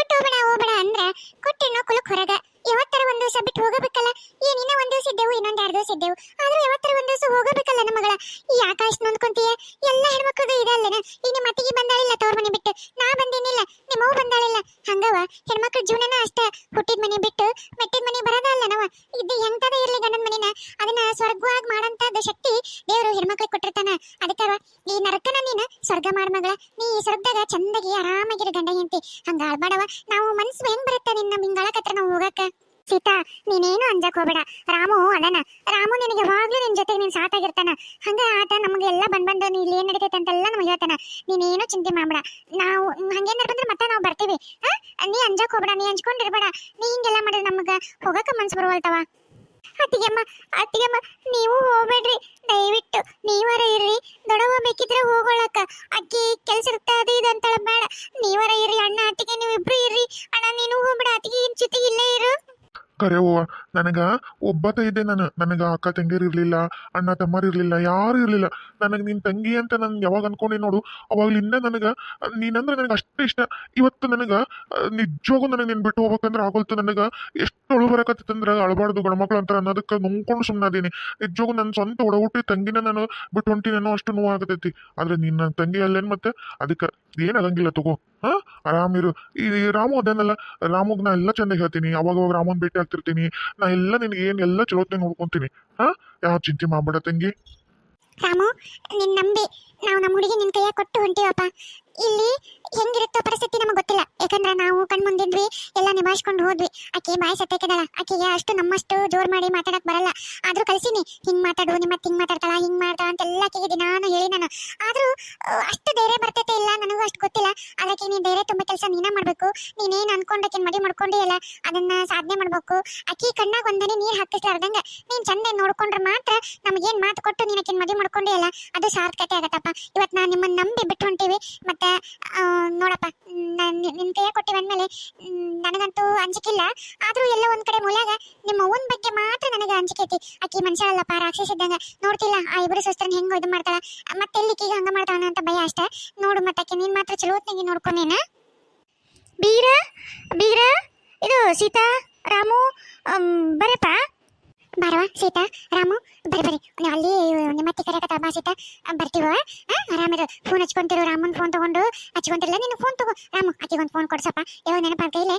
ಬಿಟ್ಟು ಹೋಗೋಣ ಹೋಗೋಣ ಅಂದ್ರೆ ಕೊಟ್ಟಿನೋ ಕುಲಕ್ ಹೊರಗ. ಯಾವತ್ತರ ಒಂದು ದಿವಸ ಬಿಟ್ಟು ಹೋಗಬೇಕಲ್ಲ? ಏನಿನ್ನ ಒಂದು ದಿವಸ ಇದ್ದೆವು, ಇನ್ನೊಂದು ಎರಡು ದಿವಸ ಇದ್ದೆವು. ಆದ್ರೆ ಯಾವತ್ತರ ಒಂದು ದಿವಸ ಹೋಗಬೇಕಲ್ಲ ನಮ್ಮ ಮಗಳ? ಈ ಆಕಾಶ ನೊಂದ್ಕೊಂತೀಯ? ಎಲ್ಲ ಹೆಣ್ಮಕ್ಳದು ಇದಲ್ಲನ ಈಗ ನಿಮ್ಮ ಅತ್ತಿಗೆ ಬಂದಾಳಿಲ್ಲ ತವ್ರ ಮನೆ ಬಿಟ್ಟು? ನಾ ಬಂದೇನಿಲ್ಲ ನಿಮ್ಮವು ಬಂದಾಳಿಲ್ಲ. ಹಂಗವ ಹೆಣ್ಮಕ್ಳ ಜೀವನನ ಅಷ್ಟ ಹುಟ್ಟಿದ ಮನೆ ಬಿಟ್ಟು ಮೆಟ್ಟಿದ ಮನೆ ಬರೋದಲ್ಲ ನಾವ. ಇದು ಹೆಂಗದ ಇರ್ಲಿ ಗಂಡನ ಮನೆನ? ಅದನ್ನ ಸ್ವರ್ಗವಾಗಿ ಮಾಡಂತದ ಶಕ್ತಿ ದೇವರು ಹೆಣ್ಮಕ್ಳಿಗೆ ಕೊಟ್ಟಿರ್ತಾನ. ಅದಕ್ಕವ ಈ ನರಕನ ನೀನು ಸ್ವರ್ಗ ಮಾಡ ಮಗಳ. ನೀ ಸ್ವರ್ಗದಾಗ ಚಂದಗಿ ಆರಾಮಾಗಿರ ಗಂಡ ಹೆಂಡತಿ. ಹಂಗ ಆಡ್ಬಾಡವ ನಾವು ಮನ್ಸು ಹೆಂಗ್ ಬರುತ್ತ ನಿನ್ನ ಹಿಂಗಾಳಕತ್ರ ನಾವು ಹೋಗಾಕ ಸೀತಾ ನೀನೇನು ಅಂಜಕ್ ಹೋಗ್ಬೇಡ. ರಾಮು ಅಲ್ಲನ ರಾಮು ನಿನಗೆ ಯಾವಾಗ್ಲೂ ನಿನ್ ಜೊತೆಗೆ ನೀನ್ ಸಾತಾಗಿರ್ತಾನ ಹಂಗ ಆತ ನಮಗೆ ಎಲ್ಲ ಬಂದ್ ಬಂದು ನೀ ಇಲ್ಲಿ ಏನ್ ನಡೀತೈತೆ ಅಂತೆಲ್ಲ ನಮಗೆ ಹೇಳ್ತಾನ. ನೀನೇನು ಚಿಂತೆ ಮಾಡ್ಬೇಡ. ನಾವು ಹಂಗೇನಾರ ಬಂದ್ರೆ ಮತ್ತೆ ನಾವು ಬರ್ತೀವಿ. ನೀ ಅಂಜಕ್ ಹೋಗ್ಬೇಡ, ನೀ ಅಂಜ್ಕೊಂಡಿರ್ಬೇಡ. ನೀ ಹಿಂಗೆಲ್ಲ ಮಾಡಿದ್ರೆ ನಮ್ಗೆ ಹೋಗಕ್ಕ ಮನ್ಸು ಬರುವಲ್ತವ? ಅತ್ತಿಗೆಮ್ಮ ಅತ್ತಿಗೆಮ್ಮ, ನೀವು ಹೋಗ್ಬೇಡ್ರಿ. ದಯವಿಟ್ಟು ನೀವರ ಇರ್ರಿ. ದೊಡವ ಬೇಕಿದ್ರೆ ಹೋಗೋಳಕ್ಕ. ಅಕ್ಕಿ ಕೆಲ್ಸ ಇರ್ತಾ ಅದು ಇದು ಅಂತಾಳ ಬೇಡ. ನೀವರ ಇರ್ರಿ, ಅಣ್ಣ, ಅತ್ತಿಗೆ ನೀವು ಇಬ್ರು ಇರ್ರಿ. ಅಣ್ಣ, ನೀನು ಹೋಗ್ಬೇಡ. ಅತ್ತಿಗೆ ಜೊತೆಗೆ ಇಲ್ಲೇ ಇರು. ಕರೆವ್ವ ನನಗ ಒಬ್ಬತ ಇದ್ದೆ ನಾನು. ನನಗ ಅಕ್ಕ ತಂಗಿಯರು ಇರಲಿಲ್ಲ, ಅಣ್ಣ, ತಮ್ಮರು ಇರ್ಲಿಲ್ಲ, ಯಾರು ಇರಲಿಲ್ಲ. ನನಗೆ ನಿನ್ ತಂಗಿ ಅಂತ ನಾನು ಯಾವಾಗ ಅನ್ಕೊಂಡೆ ನೋಡು. ಅವಾಗ್ಲಿಂದ ನನಗ, ನೀನಂದ್ರೆ ನನಗೆ ಅಷ್ಟೇ ಇಷ್ಟ. ಇವತ್ತು ನನಗ, ನಿಜವಾಗೂ ನನಗೆ ನಿನ್ ಬಿಟ್ಟು ಹೋಗ್ಬೇಕಂದ್ರೆ ಆಗೋಲ್ತು. ನನಗ ಎಷ್ಟು ಅಳು ಬರಕತ್ತಂದ್ರೆ ಅಳಬಾರ್ದು ಗಣಮಕ್ಳು ಅಂತಾರ ಅನ್ನೋದಕ್ಕೆ ನೋಡ್ಕೊಂಡು ಸುಮ್ಮನಾದೀನಿ ನಿಜವಾಗೂ ನನ್ನ ಸ್ವಂತ ಒಡಹುಟ್ಟಿ ತಂಗಿನ ನಾನು ಬಿಟ್ಟು ಹೊಂಟಿನೇನೋ ಅಷ್ಟು ನೋವು ಆಗತೈತಿ ಆದ್ರೆ ನಿನ್ನ ತಂಗಿ ಅಲ್ಲೇನ್ ಮತ್ತೆ? ಅದಕ್ಕೆ ಏನಾಗಂಗಿಲ್ಲ ತಗೋ. ಹಾ? ಆರಾಮಿರು. ಈ ರಾಮು ಅದೇನಲ್ಲ ರಾಮುಗೆ ನಾ ಎಲ್ಲ ಚಂದ ಹೇಳ್ತೀನಿ. ಅವಾಗವಾಗ ರಾಮನ ಭೇಟಿ ಆಗ್ತಿರ್ತೀನಿ. ನಾ ಎಲ್ಲ ನಿನಗೆ ಏನ್ ಎಲ್ಲ ಚಲೋತ್ನಾಗ ನೋಡ್ಕೊತೀನಿ. ಹಾ? ಯಾವ ಚಿಂತೆ ಮಾಡ್ಬೇಡ ತಂಗಿ. ರಾಮು ನಿನ್ನ ನಂಬಿ ನಾವು ನಮ್ಮ ಹುಡುಗಿ ನಿನ್ ಕೈಯಾಗ ಕೊಟ್ಟು ಹೊಂಟಿವಪ್ಪ. ಇಲ್ಲಿ ಹೆಂಗಿರುತ್ತೋ ಪರಿಸ್ಥಿತಿ ನಮಗೆ ಗೊತ್ತಿಲ್ಲ. ಯಾಕಂದ್ರೆ ನಾವು ಕಣ್ಮುಂದಿದ್ವಿ ಎಲ್ಲ ನಿಭಾಯಿಸ್ಕೊಂಡು ಹೋದ್ವಿ. ಆಕೆ ಬಾಯಿ ಸತ್ತೈಕದಳ ಆಕೆಗೆ ಅಷ್ಟು ನಮ್ಮಷ್ಟು ಜೋರ್ ಮಾಡಿ ಮಾತಾಡಕ್ ಬರಲ್ಲ. ಆದ್ರೂ ಕಲ್ಸಿನಿ ಹಿಂಗ್ ಮಾತಾಡು, ನಿಮ್ಮ ಹಿಂಗ್ ಮಾತಾಡ್ತಾಳ, ಹಿಂಗ್ ಮಾಡ್ತಾಳ ಅಂತೆಲ್ಲ ಆಕೆಗೆ ದಿನಾನು ಹೇಳಿ ನಾನು. ಆದ್ರೂ ಅಷ್ಟು ಧೈರ್ಯ ಬರ್ತೈತೆ ಇಲ್ಲ, ನನಗೂ ಅಷ್ಟು ಗೊತ್ತಿಲ್ಲ. ಅದಕ್ಕೆ ನೀನ್ ಧೈರ್ಯ ತುಂಬ ಕೆಲಸ ನೀನ ಮಾಡ್ಬೇಕು. ನೀನೇನ್ ಅನ್ಕೊಂಡಕ್ಕೆ ಮಡಿ ಮಾಡ್ಕೊಂಡಿ ಅಲ್ಲ, ಅದನ್ನ ಸಾಧನೆ ಮಾಡ್ಬೇಕು. ಆಕಿ ಕಣ್ಣಾಗ ಒಂದನೇ ನೀರ್ ಹಾಕಿಸ್ಲಾರ್ದಂಗ, ನೀನ್ ಚಂದ ನೋಡ್ಕೊಂಡ್ರೆ ಮಾತ್ರ ನಮಗೇನ್ ಮಾತು ಕೊಟ್ಟು ನೀನಕ್ಕೆ ಮದಿ ಮಾಡ್ಕೊಂಡಿ ಅಲ್ಲ, ಅದು ಸಾರ್ಥಕತೆ ಆಗತ್ತಪ್ಪ. ಇವತ್ ನಾನು ನಿಮ್ಮನ್ನ ನಂಬಿ ಬಿಟ್ಟು ಹೊಂಟಿವಿ ಮತ್ತೆ ಆ, ನೋಡಪ್ಪ ನಾನ್ ನಿ- ನಿನ್ ಕೈಯಾಗ ಕೊಟ್ಟಿವಿ ಅಂದ್ಮೇಲೆ ಮ್, ನನಗಂತೂ ಅಂಜಿಕಿಲ್ಲ. ಆದರೂ ಎಲ್ಲ ಒಂದ್ ಕಡೆ ಮೂಲ್ಯಾಗ ನಿಮ್ಮ ಅವ್ವನ ಬಗ್ಗೆ ಮಾತ್ರ ನನಗೆ ಅಂಜಿಕೆ ಐತಿ. ಆಕಿ ಮನುಷ್ಯಳಲ್ಲಪ್ಪ ರಾಕ್ಷಸ ಇದ್ದಂಗ. ನೋಡ್ತಿಲ್ಲ ಆ ಇಬ್ರು ಸಿಸ್ಟರ್ನ ಹೆಂಗ್ ಇದು ಮಾಡ್ತಾಳ. ಮತ್ತೆ ಎಲ್ಲಿಕೀಗ ಹಂಗ ಮಾಡ್ತಾನ ಅಂತ ಭಯ ಅಷ್ಟೇ. ನೋಡು ಮತ್ತೆ ನೀನು ಮಾತ್ರ ಚಲೋ ಹೊತ್ತಿನಿ ನೋಡ್ಕೊಂಡೇನ ಬೀರ ಬೀರ ಇದು ಸೀತಾ ರಾಮು ಬರಪ್ಪ. ಬರವಾ ಸೀತಾ, ರಾಮು, ಬರ್ರಿ ಬರ್ರಿ. ಅಲ್ಲಿ ನಿಮ್ಮತ್ತಿ ಕರೆಯಕತ್ತ ಬಾ, ಸೀತಾ. ಬರ್ತೀವ ಆರಾಮಿರು ಫೋನ್ ಹಚ್ಕೊಂತಿರು, ರಾಮನ್ ಫೋನ್ ತಗೊಂಡು. ಹಚ್ಕೊಂತಿರಲ್ಲ ನೀನು ಫೋನ್ ತಗೋ. ರಾಮು ಆಕಿಗೆ ಒಂದು ಫೋನ್ ಕೊಡ್ಸಪ್ಪ ನೆನಪಾದ ಕೈಲೆ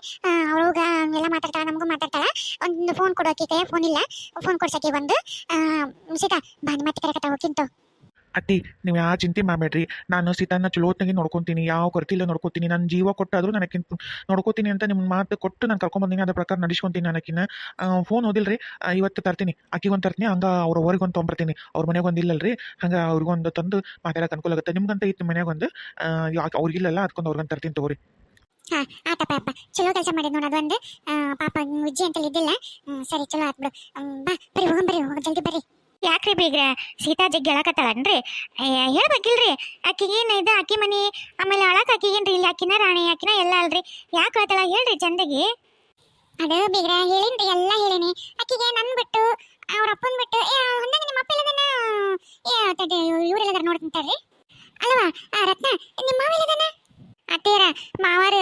ಅವಳಗ ಎಲ್ಲ ಮಾತಾಡ್ತಾಳ, ನಮಗೂ ಮಾತಾಡ್ತಾಳ. ಒಂದು ಫೋನ್ ಕೊಡು ಆಕಿ ಕೈ ಫೋನ್ ಇಲ್ಲ. ಫೋನ್ ಕೊಡ್ಸಕ್ಕೆ ಒಂದು ಸೀತಾ, ಬಾ ನಿಮ್ಮತ್ತಿ ಕರೆಯಕತ್ತ ಹೋಗಿಂತು ಅತ್ತಿ ನೀವು ಯಾವ ಚಿಂತೆ ಮಾಡಬೇಡ್ರಿ. ನಾನು ಸೀತಾನ ಚಲೋತ್ನಾಗಿ ನೋಡ್ಕೊತೀನಿ, ಯಾವ ಕೊರತಿಲ್ಲ ನೋಡ್ಕೊತೀನಿ. ನನ್ನ ಜೀವ ಕೊಟ್ಟಾದರೂ ನನಗೆ ನೋಡ್ಕೋತೀನಿ ಅಂತ ನಿಮ್ಮ ಮಾತು ಕೊಟ್ಟು ನಾನು ಕರ್ಕೊಂಬಂದಿನಿ, ಅದ್ರ ಪ್ರಕಾರ ನಡೆಸ್ಕೊತೀನಿ ನನಕಿನ್ನ. ಫೋನ್ ಓದಿಲ್ರಿ? ಇವತ್ತು ತರ್ತೀನಿ. ಆಕಿಗೊಂದು ತರ್ತೀನಿ, ಹಂಗೆ ಅವ್ರ ಒಂದು ತೊಗೊಂಬರ್ತೀನಿ. ಅವ್ರ ಮನೆಗೆ ಒಂದು ಇಲ್ಲಲ್ರಿ? ಹಂಗೆ ಅವ್ರಿಗೊಂದು ತಂದು ಮಾತಾಡಕ್ಕೆ ಅನುಕೂಲ ಆಗುತ್ತೆ ನಿಮ್ಗಂತ ಇತ್ತು ಮನ್ಯಾಗ ಒಂದು. ಅವ್ರಿಗಿಲ್ಲಲ್ಲ ಅದಕ್ಕೊಂದು ಅವ್ರಿಗೊಂದು ತರ್ತೀನಿ ತಗೋರಿ. ಹಾಂ ಚಲೋ ಕೆಲಸ ಮಾಡಿದ್ ಅದೊಂದು. ಪಾಪ ಉಜ್ಜಿ ಅಂತ ಇದ್ದಿಲ್ಲ. ಸರಿ, ಚಲೋ ಆತ್ ಬಿಡು. ಬಾ ಬರೀ ಹೋಗಂಬರಿ ಹೋಗಿ ಹೋಗ ಜಲ್ದಿ ಬರ್ರಿ. ಯಾಕ್ರಿ ಬೀಗ್ರ ಸೀತಾ ಜಗ್ಗಿ ಹೇಳಕತ್ತಾಳನ್ರಿ? ಹೇಳ್ಬೇಕಿಲ್ರಿ? ಆಕಿಗೆ ಏನ್ ಇದು? ಆಕಿ ಮನಿ, ಆಮೇಲೆ ಅಳಕ್ ಆಕಿಗೇನ್ರಿ? ಇಲ್ಲಿ ಆಕಿನ ರಾಣಿ, ಆಕಿನ ಎಲ್ಲ ಅಲ್ರಿ. ಯಾಕೆ ಹೇಳ್ತಾಳ ಹೇಳ್ರಿ ಚಂದಗಿ? ಅದು ಬೀಗ್ರ ಹೇಳಿನ್ರಿ, ಎಲ್ಲ ಹೇಳಿನಿ. ಆಕಿಗೆ ನನ್ ಬಿಟ್ಟು, ಅವ್ರ ಅಪ್ಪನ್ ಬಿಟ್ಟು ಹೊಂದಂಗ ನಿಮ್ಮ ಅಪ್ಪ ಇಲ್ಲದನ? ಏ ತಡಿ ಇವ್ರೆಲ್ಲದಾರ ನೋಡ್ತಿಂತಾರ್ರಿ ಅಲ್ವಾ? ರತ್ನ ನಿಮ್ಮ ಮಾವ ಇಲ್ಲದನ? ಅತ್ತೇರ ಮಾವರ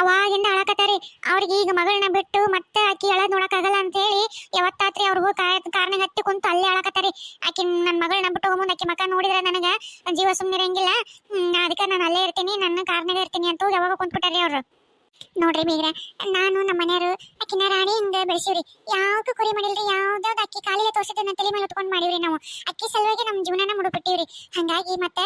ಅವಾಗಿಂದ ಅಳಕತ್ತಾರಿ. ಅವ್ರಿಗೆ ಈಗ ಮಗಳನ್ನ ಬಿಟ್ಟು ಮತ್ತೆ ಆಕಿ ಎಳದ್ ನೋಡಕ್ಕಾಗಲ್ಲ ಅಂತ ಹೇಳಿ ಯಾವತ್ತಾತ್ರಿ ಅವ್ರಿಗೂ ಕಾರ್ನಾಗ ಹತ್ತಿ ಕುಂತು ಅಲ್ಲೇ ಅಳಕತ್ತಾರಿ. ಆಕಿ ನನ್ನ ಮಗಳನ್ನ ಬಿಟ್ಟು ಹೋಗ್ಮುಂದ್ ಆಕಿ ಮಕ್ಕ ನೋಡಿದ್ರೆ ನನಗೆ ಜೀವ ಸುಮ್ಮನಿರಂಗಿಲ್ಲ ಅದಕ್ಕೆ ನಾನು ಅಲ್ಲೇ ಇರ್ತೀನಿ, ನನ್ನ ಕಾರ್ನಾಗ ಇರ್ತೀನಿ ಅಂತ ಯಾವಾಗ ಕುಂತ್ಬಿಟ್ಟಾರಿ ಅವರು. ನೋಡ್ರಿ ಬೀಗ್ರ ನಾನು ನಮ್ಮ ಮನೆಯವರು ಅಕ್ಕಿನ ರಾಣಿ ಹಿಂಗ ಬೆಳೆಸಿವ್ರಿ. ಯಾವ್ದು ಕುರಿ ಮಾಡಿಲ್ರಿ, ಯಾವ್ದಾವ್ದು ಅಕ್ಕಿ ಕಾಲಿಗೆ ತೋರ್ಸಿದ್ದನ್ನ ತಲೆ ಮೇಲೆ ಉತ್ಕೊಂಡು ಮಾಡಿವ್ರಿ ನಾವು. ಅಕ್ಕಿ ಸಲುವಾಗಿ ನಮ್ಮ ಜೀವನನ ಮುಡುಬಿಟ್ಟಿವ್ರಿ. ಹಂಗಾಗಿ ಮತ್ತೆ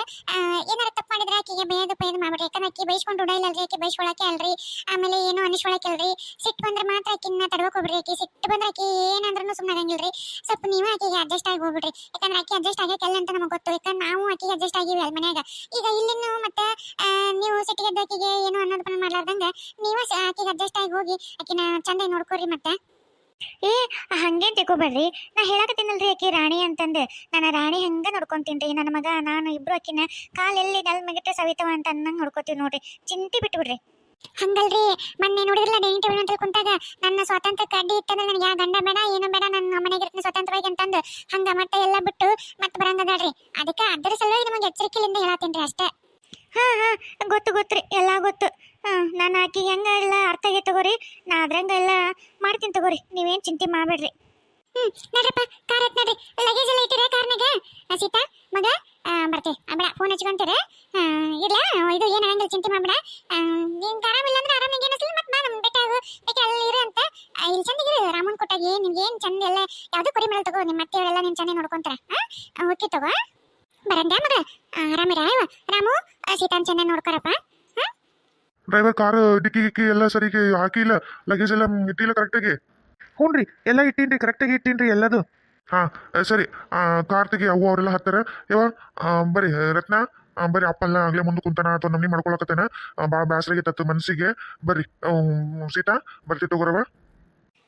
ಏನಾರ ತಪ್ಪು ಮಾಡಿದ್ರೆ ಆಕಿಗೆ ಬೇಯದು ಬೇಯದು ಮಾಡ್ಬಿಡ್ರಿ. ಯಾಕಂದ್ರೆ ಅಕ್ಕಿ ಬೈಸ್ಕೊಂಡು ಉಡೈಲಲ್ರಿ ಅಕ್ಕಿ ಬೈಸ್ಕೊಳಕ್ಕೆ ಅಲ್ರಿ. ಆಮೇಲೆ ಏನು ಅನಿಸ್ಕೊಳಕ್ಕೆ ಅಲ್ರಿ ಸಿಟ್ಟು ಬಂದ್ರೆ ಮಾತ್ರ ಅಕ್ಕಿನ ತಡವಕ್ಕೆ ಹೋಗ್ಬಿಡ್ರಿ ಅಕ್ಕಿ. ಸಿಟ್ಟು ಬಂದ್ರೆ ಅಕ್ಕಿ ಏನಂದ್ರೂ ಸುಮ್ಮನೆ ಆಗಂಗಿಲ್ರಿ. ಸ್ವಲ್ಪ ನೀವು ಆಕಿಗೆ ಅಡ್ಜಸ್ಟ್ ಆಗಿ ಹೋಗ್ಬಿಡ್ರಿ. ಯಾಕಂದ್ರೆ ಅಕ್ಕಿ ಅಡ್ಜಸ್ಟ್ ಆಗಕ್ಕೆ ಅಂತ ನಮಗೆ ಗೊತ್ತು. ಯಾಕಂದ್ರೆ ನಾವು ಅಕ್ಕಿ ಅಡ್ಜಸ್ಟ್ ಆಗಿವಿ ಅಲ್ಲಿ ಮನ್ಯಾಗ. ಈಗ ಇಲ್ಲಿನೂ ಮತ್ತೆ ನೀವು ಸಿಟ್ಟಿಗೆ ಅಕ್ಕಿಗೆ ಏನು ಅನ್ನೋದು ಮಾಡ್ಲಾರ್ದಂಗ, ನೀವು ಅಕ್ಕಿಗೆ ಅಡ್ಜಸ್ಟ್ ಆಗಿ ಹೋಗಿ ಆಕಿನ ಚಂದ ನೋಡ್ಕೊರಿ ಮತ್ತೆ. ಏ ಹಂಗೇನ್ ತಿಳ್ಕೊಬೇಡ್ರಿ. ನಾ ಹೇಳಕತ್ತೀನಲ್ರಿ ಆಕಿ ರಾಣಿ ಅಂತಂದು. ನನ್ನ ರಾಣಿ ಹಂಗ ನೋಡ್ಕೊಂತೀನ್ರಿ? ನನ್ನ ಮಗ ನಾನು ಇಬ್ರು ಆಕಿನ ಕಾಲೆಲ್ಲಿ ನೆಲ್ ಮಗಿಟ್ರೆ ಸವಿತವ ಅಂತ ಅನ್ನಂಗ್ ನೋಡ್ಕೊತೀವಿ ನೋಡ್ರಿ. ಚಿಂತಿ ಬಿಟ್ಬಿಡ್ರಿ. ಹಂಗಲ್ರಿ ಮೊನ್ನೆ ನೋಡಿದ್ರಲ್ಲ ಡೈನಿಂಗ್ ಟೇಬಲ್ ಅಂತ ಕುಂತಾಗ ನನ್ನ ಸ್ವಾತಂತ್ರ್ಯಕ್ಕೆ ಕಡ್ಡಿ ಇತ್ತಂದ್ರೆ ನನಗೆ ಯಾವ ಗಂಡ ಬೇಡ ಏನು ಬೇಡ ನನ್ನ ಮನೆಗೆ ಇರ್ತೀನಿ ಸ್ವತಂತ್ರವಾಗಿ ಅಂತಂದು. ಹಂಗ ಮಟ್ಟ ಎಲ್ಲ ಬಿಟ್ಟು ಮತ್ತೆ ಬರಂಗದಾಳ್ರಿ ಅದಕ್ಕೆ ಅದರ ಸಲುವಾಗಿ ನಿಮಗೆ ಎಚ್ಚರಿಕೆಯಿಂದ ಹೇಳತ್ತೀನ್ರಿ ಅಷ್ಟೇ. ಹಾ ಹಾ ಗೊತ್ತು ಗೊತ್ತ್ರಿ ಎಲ್ಲ ಗೊತ್ತು. ನಾನು ಆಕಿ ಹೆಂಗ ಎಲ್ಲ ಅರ್ಥ ಆಗೈತೆ ತಗೋರಿ ನಾ ಅದ್ರಂಗ ಎಲ್ಲ ಮಾಡ್ತೀನಿ ತಗೋರಿ. ನೀವೇನ್ ಚಿಂತೆ ಮಾಡ್ಬೇಡ್ರಿ. ಹ್ಮ್ ನಡ್ರಪ್ಪ ಕಾರ್ ಹತ್ ನಡ್ರಿ. ಲಗೇಜ್ ಎಲ್ಲ ಇಟ್ಟಿರ ಕಾರ್ನಾಗ? ಸೀತಾ ಮಗ? ಬರ್ತೆ. ಬೇಡ ಫೋನ್ ಹಚ್ಕೊಂತೀರ? ಆ, ಇರ್ಲ? ಇದು ಏನ್ ಚಿಂತೆ ಮಾಡ್ಬೇಡ. ನೀನು ಆರಾಮಿಲ್ಲ ಅಂದ್ರೆ ಆರಾಮ ನಿಂಗೆ ಮತ್ತೆ ಬಾ ನಮ್ಮ ಬೆಟ್ಟ ಬೇಕೆ ಅಲ್ಲಿ ಇರು ಅಂತ. ಇಲ್ಲಿ ಚಂದಿಗಿರು ರಾಮನ್ ಕೊಟ್ಟಾಗ. ಏನ್ ನಿಮ್ಗೆ ಏನ್ ಚಂದ ಎಲ್ಲ ಯಾವ್ದು ಕುರಿ ಮೇಲೆ ತಗೋ ನಿಮ್ಮ ಅತ್ತೆಯವರೆಲ್ಲ ನಿನ್ ಚೆನ್ನಾಗಿ ನೋಡ್ಕೊಂತಾರ. ಹಾ ಓಕೆ ತಗೋ. ಬರಂದ ಮಗ? ಆರಾಮಿರ? ರಾಮು ಸೀತಾನ್ ಚೆನ್ನಾಗಿ ನೋಡ್ಕೊರಪ್ಪ. ಡ್ರೈವರ್ ಕಾರ್ ಡಿಕ್ಕಿ ಗಿಕ್ಕಿ ಎಲ್ಲ ಸರಿಗೆ ಹಾಕಿಲ್ಲ ಲಗೇಜ್ ಎಲ್ಲ ಇಟ್ಟಿಲ್ಲ ಕರೆಕ್ಟಾಗಿ ಹ್ಞೂ ರೀ ಎಲ್ಲ ಇಟ್ಟೀನಿ ರೀ ಕರೆಕ್ಟಾಗಿ ಇಟ್ಟೀನಿ ರೀ ಎಲ್ಲದು. ಹಾಂ ಸರಿ ಆ, ಕಾರ್ ತೆಗಿ ಅವು ಅವರೆಲ್ಲ ಹತ್ತಾರ. ಯಾವ ಬರೀ ರತ್ನ ಬರಿ ಅಪ್ಪಲ್ಲ ಆಗಲೇ ಮುಂದೆ ಕುಂತಾನ ಅಥವಾ ನಮ್ಮನಿ ಮಾಡ್ಕೊಳಕತ್ತೇನ. ಭಾಳ ಬ್ಯಾಸರಿಗೆ ತತ್ತು ಮನಸ್ಸಿಗೆ ಬರ್ರಿ ಸೀತಾ ಬರ್ತಿ ತಗೋರವ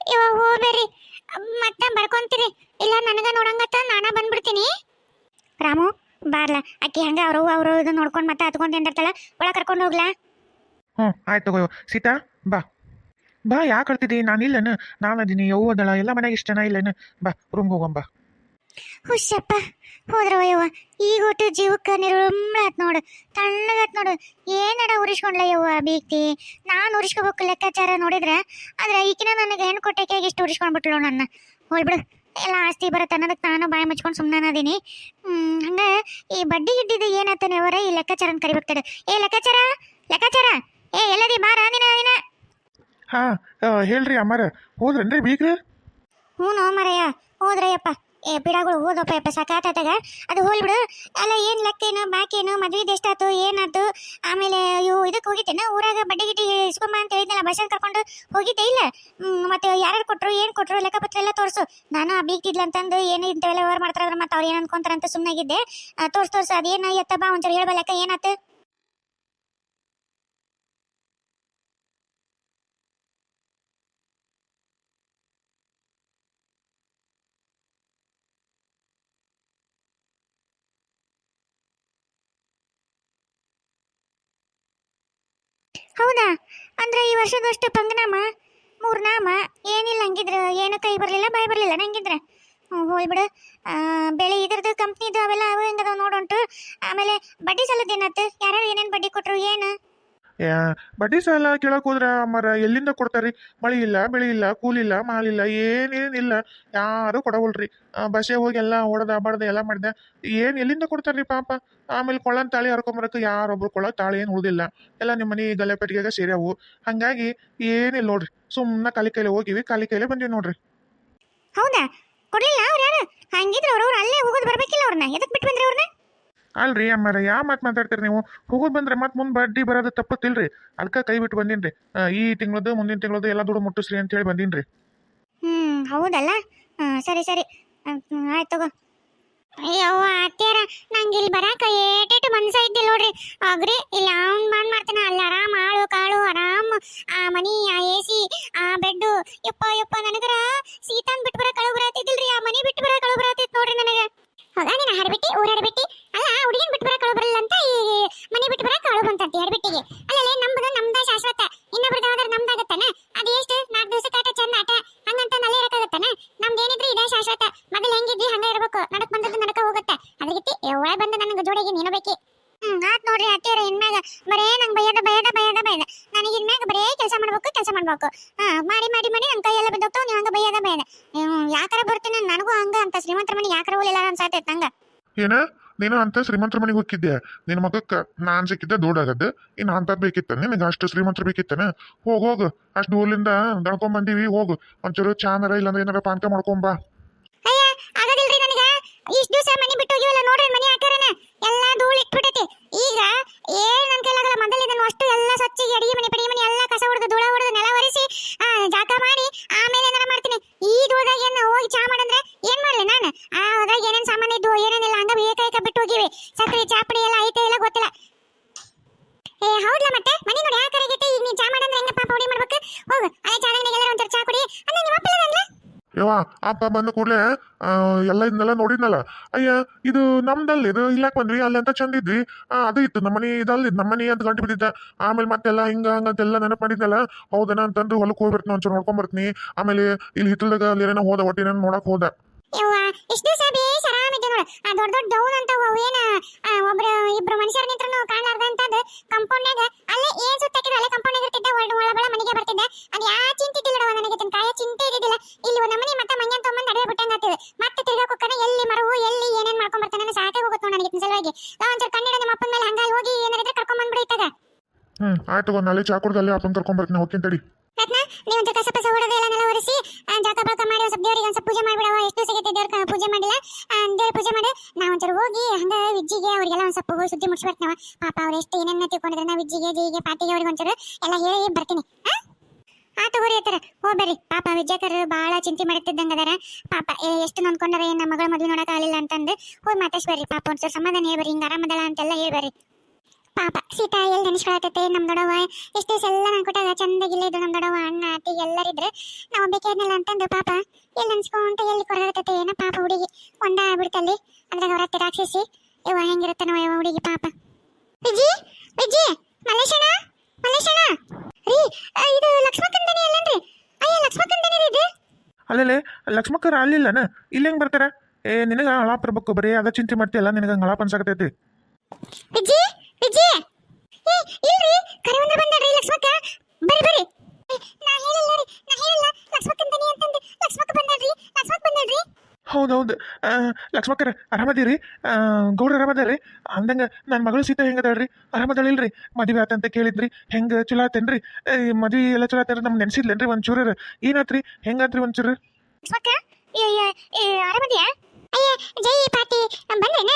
ಇವ ಹೋಗ್ಬೇಡ್ರಿ ಮತ್ತೆ ಬರ್ಕೊಂತೀರಿ. ಇಲ್ಲ ನನಗ ನೋಡಂಗತ್ತ ನಾನ ಬಂದ್ಬಿಡ್ತೀನಿ. ರಾಮು ಬಾರ್ಲ. ಅಕ್ಕಿ ಹಂಗ ಅವರು ಅವರು ಇದು ನೋಡ್ಕೊಂಡು ಮತ್ತೆ ಹತ್ಕೊಂಡು ಏನಿರ್ತಾಳ ಒಳಗೆ ಕರ್ಕೊಂಡು ಹೋಗ್ಲಾ? ಹ್ಞೂ ಆಯ್ತು ತಗೋ ಸೀತಾ ಬಾ. ಬಾ ಯಾಕೆ ಕಳ್ತಿದ್ದಿ ನಾನು ಇಲ್ಲನ. ನಾನು ಅದೀನಿ. ಅದಳ ಎಲ್ಲ ಮನೆಗೆ ಇಷ್ಟನ ಇಲ್ಲನ. ಬಾ ರೂಮ್ ಹೋಗೋಣ ಬಾ. ಹುಷಪ್ಪ. ಹೋದ್ರ ಯವ್ವ ಈಗ ಒಟ್ಟು ಜೀವಕ್ಕೆ ನಿರ್ಮಳ ಆತ್ ನೋಡು. ತಣ್ಣಗಾತ್ ನೋಡು. ಏನಡ ಉರಿಸ್ಕೊಂಡ್ಲ ಯವ್ವ ಬೀಕ್ತಿ ನಾನು ಉರಿಸ್ಕೋಬೇಕು ಲೆಕ್ಕಾಚಾರ ನೋಡಿದ್ರೆ ಆದ್ರೆ ಈಕಿನ ನನಗೆ ಹೆಣ್ಣು ಕೊಟ್ಟಕ್ಕೆ ಇಷ್ಟು ಉರಿಸ್ಕೊಂಡ್ಬಿಟ್ಲು ನನ್ನ. ಹೋಗ್ಬಿಡು ಎಲ್ಲ ಆಸ್ತಿ ಬರುತ್ತೆ. ಅನ್ನೋದಕ್ಕೆ ನಾನು ಬಾಯಿ ಮುಚ್ಕೊಂಡು ಸುಮ್ಮನೆ ಅದೀನಿ. ಹ್ಮ್ ಹಂಗ ಈ ಬಡ್ಡಿ ಗಿಡ್ಡಿದು ಏನಾಗ್ತಾನೆ ಅವರ ಈ ಲೆಕ್ಕಾಚಾರನ ಕರಿಬೇಕ ಏ ಲೆಕ್ಕಾಚಾರ? ಲೆಕ್ಕಾಚಾರ? ಏ ಎಲ್ಲದಿ ಬಾರ ನಿನ ನಿನ. ಹಾ ಹೇಳ್ರಿ ಅಮ್ಮಾರ. ಹೋದ್ರೇನ್ರಿ ಬೀಗ್ರ? ಹ್ಞೂ ನೋ ಮರಯ್ಯ ಹೋದ್ರಯ್ಯಪ್ಪ. ಏ ಪಿಡಗಳು ಹೋದಪ್ಪ ಯಪ್ಪ ಸಾಕಾತಾಗ ಅದು ಹೋಲ್ಬಿಡು ಅಲ್ಲ ಏನು ಲೆಕ್ಕೇನು ಬಾಕೇನು ಮದ್ವೆದು ಎಷ್ಟಾಯ್ತು ಏನಾಯ್ತು ಆಮೇಲೆ ಇವು ಇದಕ್ಕೆ ಹೋಗಿದ್ದೇನೆ ಊರಾಗ ಬಡ್ಡಿ ಗಿಡ್ಡಿ ಇಸ್ಕೊಂಬ ಅಂತ ಹೇಳಿದ್ನಲ್ಲ ಬಸ್ ಕರ್ಕೊಂಡು ಹೋಗಿದ್ದೆ ಇಲ್ಲ? ಮತ್ತೆ ಯಾರು ಕೊಟ್ರು ಏನು ಕೊಟ್ಟರು ಲೆಕ್ಕಪತ್ರ ಎಲ್ಲ ತೋರಿಸು. ನಾನು ಆ ಬೀಗ್ತಿದ್ಲ ಅಂತಂದು ಏನು ಇಂಥವೆಲ್ಲ ವ್ಯವಹಾರ ಮಾಡ್ತಾರ ಮತ್ತೆ ಅವ್ರು ಏನು ಅನ್ಕೊಂತಾರೆ ಅಂತ ಸುಮ್ಮನಾಗಿದ್ದೆ ತೋರ್ಸ್ ತೋರ್ಸು ಅದೇನು ಎತ್ತ ಬಾ ಒಂಚೂರು ಹೇಳ್ಬಾ ಲೆಕ್ಕ ಏನಾತು? ಹೌದಾ? ಅಂದ್ರೆ ಈ ವರ್ಷದಷ್ಟು ಪಂಗನಾಮ ಮೂರ್ನಾಮ ಏನಿಲ್ಲ ಹಂಗಿದ್ರೆ ಏನು ಕೈ ಬರಲಿಲ್ಲ ಬಾಯಿ ಬರಲಿಲ್ಲ ನಂಗಿದ್ರೆ. ಹೋಗ್ಬಿಡು ಆ, ಬೆಳೆ ಇದ್ರದ್ದು ಕಂಪ್ನಿದು ಅವೆಲ್ಲ ಅವು ಹೆಂಗದಾವ ನೋಡುಂಟು. ಆಮೇಲೆ ಬಡ್ಡಿ ಸಾಲದ ಏನಾಯ್ತು ಯಾರ್ಯಾರು ಏನೇನು ಬಡ್ಡಿ ಕೊಟ್ಟರು ಏನು? ಬಡ್ಡಿ ಸಾಲ ಕೇಳಕ್ ಹೋದ್ರೆ ಅಮ್ಮಾರ ಎಲ್ಲಿಂದ ಕೊಡ್ತಾರ್ರಿ? ಮಳಿ ಇಲ್ಲ, ಬೆಳಿ ಇಲ್ಲ ಕೂಲಿಲ್ಲ ಮಾಲಿಲ್ಲ ಏನೇನಿಲ್ಲ ಯಾರು ಕೊಡವಲ್ರಿ. ಬಸ್ಸೇ ಹೋಗಿ ಎಲ್ಲ ಹೊಡೆದ, ಬಡ್ದ ಎಲ್ಲ ಮಾಡಿದೆ. ಏನು ಎಲ್ಲಿಂದ ಕೊಡ್ತಾರ್ರಿ ಪಾಪ? ಆಮೇಲೆ ಕೊಳ್ಳನ್ ತಾಳಿ ಹರ್ಕೊಂಬರಕ್ಕೆ ಯಾರೊಬ್ರು ಕೊಳ್ಳ ತಾಳಿ ಏನು ಉಳ್ದಿಲ್ಲ. ಎಲ್ಲ ನಿಮ್ಮ ಮನೆ ಗಲೆಪೆಟ್ಟಿಗೆಗೆ ಸೇರ್ಯಾವು. ಹಂಗಾಗಿ ಏನಿಲ್ಲ ನೋಡ್ರಿ. ಸುಮ್ಮನೆ ಖಾಲಿ ಕೈಲಿ ಹೋಗಿವಿ, ಖಾಲಿ ಕೈಲೇ ಬಂದೀವಿ ನೋಡ್ರಿ. ಹೌದಾ? ಕೊಡ್ಲಿಲ್ಲ ಅವ್ರು ಹಂಗಿದ್ರೆ ಅವ್ರವ್ರು ಅಲ್ಲೇ ಹೋಗೋದು ಬರ್ಬೇಕಿಲ್ಲ ಅವ್ರನ್ನ ಎದಕ್ಕೆ ಬಿಟ್ಟು ಬಂದ್ರಿ ಅವ್ರನ್ನ ಅಲ್ರಿ ಅಮ್ಮಾರ ಯಾವ ಮಾತು ಮಾತಾಡ್ತೀರಿ ನೀವು? ಹೋಗೋದು ಬಂದ್ರೆ ಮತ್ತೆ ಮುಂದೆ ಬಡ್ಡಿ ಬರೋದು ತಪ್ಪತ್ತಿಲ್ರಿ. ಅದಕ್ಕೆ ಕೈ ಬಿಟ್ಟು ಬಂದೀನಿ ರೀ ಈ ತಿಂಗಳದ್ದು ಮುಂದಿನ ತಿಂಗಳದ್ದು ಎಲ್ಲ ದುಡ್ಡು ಮುಟ್ಟಿಸ್ರಿ ಅಂತ ಹೇಳಿ ಬಂದೀನಿ ಹ್ಞೂ ಹೌದಲ್ಲ? ಸರಿ ಸರಿ. ಹ್ಮ್, ಆಯ್ತು ತಗೋ. ಅಯ್ಯವ್ವ ಅತ್ತೆಯರ ನಂಗೆ ಇಲ್ಲಿ ಬರಾಕ ಏಟೇಟು ಮನ್ಸ ಇದ್ದಿಲ್ಲ ನೋಡ್ರಿ. ಅಗ್ರಿ ಇಲ್ಲಿ ಅವ್ನು ಬಂದ್ ಮಾಡ್ತಾನ. ಅಲ್ಲಿ ಆರಾಮ್ ಆಳು ಕಾಳು ಆರಾಮ. ಆ ಮನಿ ಆ ಎ ಸಿ ಆ ಬೆಡ್ ಯಪ್ಪ ಯಪ್ಪ ನನಗರ ಸೀತಾನ್ ಬಿಟ್ಟು ಬರ ಕಳು ಬರತ್ತಿದ್ದಿಲ್ರಿ ಆ ಮನಿ ಬಿಟ್ಟು ಬರ ಕಳು ಬರತ್ತಿತ್ತು ನೋಡ್ರಿ ನನಗೆ. ಹೌದಾ ನೀನು ಹಡಬಿಟ್ಟಿ ಊರ ಹಡಬಿಟ್ಟಿ ಅಲ್ಲ ಹುಡುಗಿನ ಬಿಟ್ಟು ಬರ ಕಳು ಬರಲ್ಲ ಅಂತ ಈ ಮನಿ ಬಿಟ್ಟು ಬರ ಕಳು ಬಂತಂತೆ ಹಡಬಿಟ್ಟಿಗೆ ಅಲ್ಲೇ ನಮ್ದು ನಮ್ದ ಶಾಶ್ವತ ಇನ್ನೊಬ್ರದ್ದು ಹೋದ್ರೆ ನಮ್ದಾಗತ್ತಾನ ಅದು ಎಷ್ಟು ನಾಲ್ಕು ದಿವಸಕ್ಕೆ ಆಟ ಚಂದ ಆಟ ಹಂಗಂತ ನಲ್ಲೇ ಇರಕ್ಕಾಗತ್ತಾನ ನಮ್ದು ಏನಿದ್ರೆ ಇದೇ ಶಾಶ್ವತ ಮೊದಲು ಹೆಂಗಿದ್ವಿ ಹಂಗ ಇರ್ಬೇಕು ನಡಕ್ ಬಂದದ್ದು ನಡಕ ಹೋಗುತ್ತೆ ಅದಕ್ಕೆ ಒಳ ಬಂದ ನನಗೆ ಜೋಡಿಗೆ ನೀನು ಬೇಕಿ ಹ್ಮ್ ಆತ್ ನೋಡ್ರಿ ಅತ್ತಿಯರ ಇನ್ಮ್ಯಾಗ? ಬರೇ ನಂಗೆ ಬಯದ ಬಯದ ಬಯದ ಬಯದ ನನಗೆ ಇನ್ಮ್ಯಾಗ ಬರೇ ಕೆಲಸ ಮಾಡ್ಬೇಕು ಕೆಲಸ ಮಾಡ್ಬೇಕು. ಹಾ ಮಾಡಿ ಮಾಡಿ ಮಾಡಿ ನನ್ನ ಎಲ್ಲ ಬಿದ್ದೋಗ್ತಾವ ನೀವು ಹಂಗ ಬಯದ ಬಯದ ಯಾಕರ ಬರ್ತೀನಿ ನನಗೂ ಹಂಗ ಅಂತ ಶ್ರೀಮಂತರ ಮನೆ ಯಾಕಾರ ಹೋಲಿಲ್ಲ ಅನ್ಸಾತೈತ್ ಹಂಗ ಏನ? ನೀನು ಅಂತ ಶ್ರೀಮಂತರ ಮನೆಗೆ ಹೋಗಿದ್ದೆ ನಿನ್ನ ಮಗಕ್ಕ ನಾನ್ ಸಿಕ್ಕಿದ್ದೆ ದೂಡಾಗದ್ದು ಇನ್ನು ಅಂತ ಬೇಕಿತ್ತ? ನಿನಗೆ ಅಷ್ಟು ಶ್ರೀಮಂತರ ಬೇಕಿತ್ತನ? ಹೋಗ್ ಹೋಗು. ಅಷ್ಟು ಊರಿಂದ ದಳ್ಕೊಂಡ್ ಬಂದೀವಿ ಹೋಗು. ಒಂಚೂರು ಚಾನರ ಇಲ್ಲಾಂದ್ರೆ ಏನಾರ ಪಾನಕ ಮಾಡ್ಕೊಂಬಾ ಅಯ್ಯ ಆಗದಿಲ್ರಿ ನನಗೆ. ಇಷ್ಟು ದಿವಸ ಮನೆ ಬಿಟ್ಟು ಹೋಗಿವಲ್ಲ ನೋಡ್ರಿ ಮನೆ ಹಾಕಾರನ ಎಲ್ಲಾ ಧೂಳ್ ಇಟ್ಬಿಟ್ಟೈತಿ ಈಗ ಏನ್ ನನ್ ಕೈಲಾಗಲ್ಲ ಮೊದಲು ಇದನ್ನು ಅಷ್ಟು ಎಲ್ಲ ಸ್ವಚ್ಛಗೆ ಅಡಿಗೆ ಮನೆ ಪಡಿಗೆ ಮನೆ ಎಲ್ಲ ಕಸ ಹೊಡೆದು ಧೂಳ ನೆಲ ಒರೆಸಿ ಆ ಜಾಕ ಮಾಡಿ ಆಮೇಲೆ ಏನಾರ ಮಾಡ್ತೀನಿ ಈ ಧೂಳದಾಗ ಏನ್ ಹೋಗಿ ಚಾ ಮಾಡಂದ್ರೆ ಏನ್ ಮಾಡ್ಲಿ ನಾನು ಆ ಅದ್ರಾಗ ಏನೇನ್ ಸಾಮಾನು ಇದ್ದು ಏನೇನಿಲ್ಲ ಹಂಗ ಏಕೈಕ ಬಿಟ್ಟು ಹೋಗಿವಿ ಸಕ್ರಿ ಚಾಪಡಿ ಎಲ್ಲ ಐತೆ ಇಲ್ಲ ಗೊತ್ತಿಲ್ಲ ಏ ಹೌದ್ಲ ಮತ್ತೆ ಮನಿ ನೋಡಿ ಯಾಕಾರಾಗೈತೆ ಈಗ ನೀನ್ ಚಾ ಮಾಡಂದ್ರೆ ಹೆಂಗಪ್ಪ ಪೌಡಿ ಮಾಡ್ಬೇಕು ಹೋಗು ಅದೇ ಚಾದಾಗ ಎಲ್ಲರೂ ಒಂಥರ ಚಾ ಕುಡಿ ಅಂದ್ರೆ ನಿಮ್ಮ ಅಪ್ಪ ಇಲ್ಲದಂಗ್ಲ? ಯವ್ವ ಅಪ್ಪ ಬಂದ ಕೂಡಲೇ ಎಲ್ಲ ಇದನ್ನೆಲ್ಲ ನೋಡಿದ್ನಲ್ಲ. ಅಯ್ಯ ಇದು ನಮ್ದಲ್ಲಿ ಇದು ಇಲ್ಲಾಕ್ ಬಂದ್ವಿ ಅಲ್ಲಿ ಅಂತ ಚಂದ ಇದ್ವಿ ಆ, ಅದು ಇತ್ತು ನಮ್ಮನಿ ಇದಲ್ಲಿ ನಮ್ಮನಿ ಅಂತ ಗಂಟು ಬಿದ್ದಿದ್ದ. ಆಮೇಲೆ ಮತ್ತೆಲ್ಲ ಹಿಂಗ ಹಂಗಂತೆಲ್ಲ ನೆನಪು ಮಾಡಿದ್ನಲ್ಲ. ಹೌದನ ಅಂತಂದು ಹೊಲಕ್ಕೆ ಹೋಗ್ಬಿಡ್ತೀನಿ ಒಂಚೂರು ನೋಡ್ಕೊಂಡ್ ಬರ್ತೀನಿ ಆಮೇಲೆ ಇಲ್ಲಿ ಹಿತ್ತಲ್ದಾಗ ಅಲ್ಲಿ ಏನೋ ಹೋದ ಒಟ್ಟಿನ ನೋಡಕ್ ಹೋದ. ಯವ್ವ ಇಷ್ಟು ದಿವಸ ಬೇಸ್ ಆರಾಮಿದ್ದೆ ನೋಡು. ಆ ದೊಡ್ಡ ದೊಡ್ಡ ಡೌನ್ ಅಂತ ಏನ? ಒಬ್ರು, ಇಬ್ರು ಮನುಷ್ಯರ ನಿಂತ್ರನು ಕಾಣಲಾರ್ದ ಅಂತಂದು ಕಂಪೌಂಡ್ನಾಗ ಅಲ್ಲೇ ಏನ್ ಸುತ್ತಾಕಿದ್ರು, ಅಲ್ಲೇ ಕಂಪೌಂಡ್ನಾಗ ಇರ್ತಿದ್ದೆ ಒಳ್ಳೆ ಒಳಬಳ ಮನೆಗೆ ಬರ್ತಿದ್ದೆ. ಅದು ಯಾ ಚಿಂತೆ ಇಲ್ಲವ ನನಗೆ ತನ್ನ ಕಾಯ ಚಿಂತೆ ಇದ್ದಿದ್ದಿಲ್ಲ. ಇಲ್ಲಿ ಒಂದು ಮನೆ ಮತ್ತೆ ಮಂಗ್ಯ ತೊಂಬಂದು ನಡುವೆ ಬಿಟ್ಟಂಗೆ ಆಗ್ತಿದೆ ಮತ್ತೆ ತಿರ್ಗಾ ಕುಕ್ಕನ ಎಲ್ಲಿ ಮರವು, ಎಲ್ಲಿ ಏನೇನ್ ಮಾಡ್ಕೊಂಡ್ ಬರ್ತಾನೆ ಸಾಕಾಗಿ ಹೋಗುತ್ತೆ ನೋಡಿ ನನಗೆ ಸಲುವಾಗಿ. ಒಂಚೂರು ಕಣ್ಣಿಡ ನಮ್ಮ ಅಪ್ಪನ ಮೇಲೆ ಹಂಗಾಗಿ ಹೋಗಿ ಏನಾರಿದ್ರೆ ಕರ್ಕೊಂಡ್ ಬಂದ್ಬಿಡು ಇತ್ತಾಗ. ಹ್ಮ್, ಆಯ್ತು ನಾಳೆ ಚಾ ಕುಡ್ದಲ್ಲಿ ಅಪ್ಪನ ಕರ್ಕೊಂಡ್ ಬರ್ತೀನಿ, ಹೋಗ್ತೀನಿ ತಡಿ. ರತ್ನ, ನೀವು ಒಂಚೂರು ಕಸ ಪಸ ಹೊಡೆದು ಎಲ್ಲ ನೆಲ ಒರೆಸಿ ಜಳಕ ಬಳಕ ಮಾಡಿ ಒಂದು ಸ್ವಲ್ಪ ದೇವ್ರಿಗೆ ಒಂದು ಸ್ವಲ್ಪ ಪೂಜೆ ಮಾಡಿಬಿಡವ ಎಷ್ಟು ಸಿಗುತ್ತೆ ದೇವ್ರ ಪೂಜೆ ಮಾಡಿಲ್ಲ. ದೇವ್ರ ಪೂಜೆ ಮಾಡಿ. ನಾವು ಒಂಚೂರು ಹೋಗಿ, ಹಂಗ ವಿಜ್ಜಿಗೆ ಅವ್ರಿಗೆಲ್ಲ ಒಂದು ಸ್ವಲ್ಪ ಹೋಗಿ ಸುದ್ದಿ ಮುಟ್ಸ್ಬಿಡ್ತೀನವ ಪಾಪ ಅವ್ರು ಎಷ್ಟು ಏನೇನು ತಿಳ್ಕೊಂಡಿದ್ರೆ ನಾ ವಿಜ್ಜಿಗೆ, ಜೀಗೆ, ಪಾಟಿಗೆ ಅವ್ರಿಗೆ ಒಂಚೂರು ಎಲ್ಲ ಹೇಳಿ ಬರ್ತೀನಿ. ಆ? ತಗೋರಿ ಆತರ. ಹೋಗ್ಬರ್ರಿ ಪಾಪ ವಿಜಯಕರ್ ಬಾಳ ಚಿಂತೆ ಮಾಡುತ್ತಿದ್ದಂಗ ಅದಾರ. ಪಾಪ ಎಷ್ಟು ನೊಂದ್ಕೊಂಡಾರ ಏನು ಮಗಳ ಮದುವೆ ನೋಡಕ್ ಆಗಲಿಲ್ಲ ಅಂತಂದು. ಹೋಗಿ ಮಾತಾಡ್ಸ್ಬರ್ರಿ ಪಾಪ ಒಂಚೂರು ಸಮಾಧಾನ ಹೇಳ್ಬರ್ರಿ ಹಿಂಗೆ ಆರಾಮದಲ್ಲ ಅಂತೆಲ್ಲ ಹೇಳ್ಬರ್ರಿ ಪಾಪ ಸೀತಾ ಎಲ್ಲಿ ನೆನೆಸ್ಕೊಳತೈತೆ ನಮ್ ದೊಡವ ಎಷ್ಟು ಎಲ್ಲ ನಾನು ಕೊಟ್ಟಾಗ ಚಂದಾಗಿಲ್ಲ ಇದು ನಮ್ಮ ದೊಡವ ಅಣ್ಣ ಅತ್ತಿ ಎಲ್ಲರಿದ್ರೆ ನಾವು ಬೇಕಾದ್ನಲ್ಲ ಅಂತಂದು ಪಾಪ ಎಲ್ಲಿ ನೆನೆಸ್ಕೊಂತ ಎಲ್ಲಿ ಕೊರಗತೈತೆ ಏನ ಪಾಪ ಹುಡುಗಿ. ಒಂದ ಬಿಡ್ತಲ್ಲಿ ಅಂದ್ರೆ ಅವ್ರ ಅತ್ತೆ ರಾಕ್ಷಸಿ. ಇವ ಹೆಂಗಿರುತ್ತೆ ನಾವು ಇವ ಹುಡುಗಿ ಪಾಪ. ವಿಜಿ ವಿಜಿ ಮಲ್ಲೇಶಣ್ಣ ಮಲ್ಲೇಶಣ್ಣ. ರೀ ಇದು ಲಕ್ಷ್ಮಕಂದನಿ ದನಿ ಅಲ್ಲನ್ರಿ? ಅಯ್ಯ ಲಕ್ಷ್ಮಕಂದನಿ ದನಿ ರೀ ಇದು. ಅಲ್ಲೇ ಲಕ್ಷ್ಮಕ್ಕರ ಅಲ್ಲಿಲ್ಲನ? ಇಲ್ಲಿ ಹೆಂಗ್ ಬರ್ತಾರ? ಏ ನಿನಗ ಹಳಾಪ್ ಬರ್ಬೇಕು ಬರೀ ಅದ ಚಿಂತೆ ಮಾಡ್ತೀಯಲ್ಲ ನಿನಗ ಹಳಾಪ್ ಅನ್ಸಾಕತೈತಿ ವಿಜಿ ವಿಜಿ ಏ ಇಲ್ರಿ? ಬಂದಳ್ರಿ ಲಕ್ಷ್ಮಕ್ಕ. ಬರಿ ಬರಿ ಏ, ನಾ ಹೇಳಿಲ್ಲ ರೀ ನಾ ಹೇಳಿಲ್ಲ. ಲಕ್ಷ್ಮಕ್ಕನ ದನಿ ಅಂತಂದು. ಲಕ್ಷ್ಮಕ್ಕ ಬಂದಳ್ರಿ. ಲಕ್ಷ್ಮಕ್ಕ ಬಂದಾಡ್ರಿ ಹೌದೌದು ಲಕ್ಷ್ಮಕ್ಕರ ಆರಾಮದಿರಿ? ಗೌಡ್ರ ಆರಾಮದಾರಿ ಅಂದಂಗ ನನ್ನ ಮಗಳು ಸೀತಾ ಹೆಂಗದಾಳ್ರಿ? ಇಲ್ರಿ ಮದುವೆ ಆತಂತ ಕೇಳಿದ್ರಿ. ಹೆಂಗೆ ಚಲೋ ಆತೇನ್ರಿ? ಮದುವೆ ಎಲ್ಲ ಚಲೋ ಆತಾರ ನಮ್ಗೆ ನೆನ್ಸಿದ್ಲೇನ್ರಿ ಒಂಚೂರ. ಏನಾತ್ರಿ? ಹೆಂಗಾತ್ರಿ ಲಕ್ಷ್ಮಕ್ಕ ಏ, ಏ ಆರಾಮದ್ಯಾ? ಅಯ್ಯ ಜೈ ಪಾತಿ ಬಂದ್ರೇನ?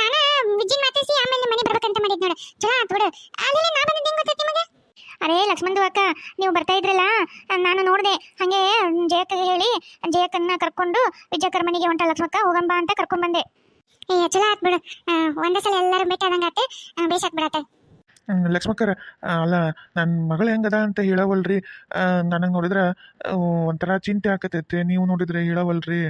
ನಾನ ವಿಜಿನ್ ಮಾತಾಡಿಸಿ ಆಮೇಲೆ ಮನೆ ಬರ್ಬೇಕಂತ ಮಾಡಿದ್ ನೋಡು. ಚಲೋ ಆತ್ ಬಿಡು. ಅಲ್ಲಿ ನಾ ಬಂದಿದ್ದು ಹೆಂಗ್ ಗೊತ್ತೈತಿ ನಿಮಗೆ? ಅರೇ ಲಕ್ಷ್ಮಣದು ಅಕ್ಕ ನೀವು ಬರ್ತಾ ಇದ್ರಲ್ಲ? ನಾನು ನೋಡಿದೆ. ಹಾಗೆ ಜಯಕ್ಕಗೆ ಹೇಳಿ ಜಯಕ್ಕನ್ನ ಕರ್ಕೊಂಡು ವಿಜಯಕರ್ ಮನೆಗೆ ಹೊಂಟ ಲಕ್ಷ್ಮಕ್ಕ ಹೋಗಂಬ ಅಂತ ಕರ್ಕೊಂಡ್ ಬಂದೆ. ಏ ಚಲೋ ಆತ್ ಬಿಡು. ಒಂದೇ ಸಲ ಎಲ್ಲರೂ ಭೇಟಿ ಆದಂಗಾತೆ ಬೇಸಾಕ್ ಬಿಡತ್ತೆ ಹ್ಮ್, ಲಕ್ಷ್ಮಕ್ಕರ ಅಲ್ಲ ನನ್ನ ಮಗಳು ಹೆಂಗದ ಅಂತ ಹೇಳವಲ್ರಿ. ನನಗೆ ನೋಡಿದ್ರೆ ಒಂಥರ ಚಿಂತೆ ಆಕತೈತಿ ನೀವು ನೋಡಿದ್ರೆ ಹೇಳವಲ್ರಿ.